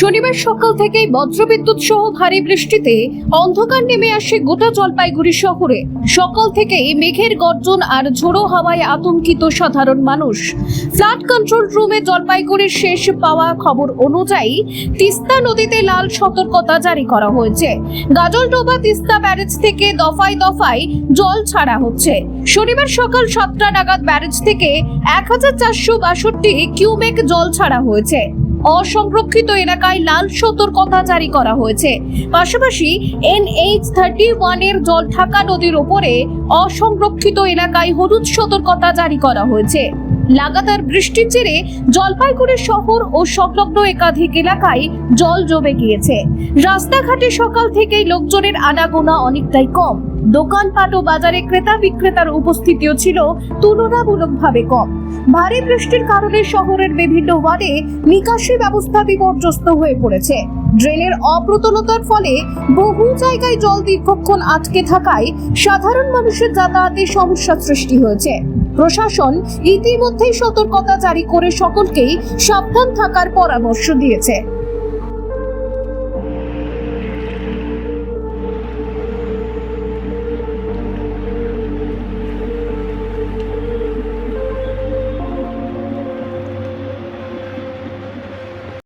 শনিবার সকাল থেকেই বজ্রবিদ্যুৎ সহ ভারী বৃষ্টিতে অন্ধকার নেমে আসে গোটা জলপাইগুড়ি শহরে। সকাল থেকেই মেঘের গর্জন আর ঝোড়ো হাওয়ায় আতঙ্কিত সাধারণ মানুষ। ফ্লাড কন্ট্রোল রুমে জলপাইগুড়ির শেষ পাওয়া খবর অনুযায়ী তিস্তা নদীতে লাল সতর্কতা জারি করা হয়েছে। গাজলডোবা তিস্তা ব্যারেজ থেকে দফায় দফায় জল ছাড়া হচ্ছে। শনিবার সকাল সাতটা নাগাদ ব্যারেজ থেকে এক হাজার চারশো বাষট্টি কিউমেক জল ছাড়া হয়েছে। অসংরক্ষিত এলাকায় লাল সতর্কতা জারি করা হয়েছে। পাশাপাশি এনএইচ থার্টি ওয়ানের জল ঢাকা নদীর ওপরে অসংরক্ষিত এলাকায় হলুদ সতর্কতা জারি করা হয়েছে। লাগাতার বৃষ্টির জেরে জলপাইগুড়ি শহর ও সংলগ্ন একাধিক এলাকায় জল জমে গিয়েছে। রাস্তাঘাটে সকাল থেকেই লোকজনের আনাগোনা অনেকটাই কম। দোকানপাট ও বাজারে ক্রেতা বিক্রেতার উপস্থিতিও ছিল তুলনামূলকভাবে কম। ভারী বৃষ্টির কারণে শহরের বিভিন্ন ওয়ার্ডে নিকাশি ব্যবস্থা বিপর্যস্ত হয়ে পড়েছে। ড্রেনের অপ্রতুলতার ফলে বহু জায়গায় জল দীর্ঘক্ষণ আটকে থাকায় সাধারণ মানুষের যাতায়াতে সমস্যা সৃষ্টি হয়েছে। প্রশাসন ইতিমধ্যেই সতর্কতা জারি করে সকলকেই সাবধান থাকার পরামর্শ দিয়েছে।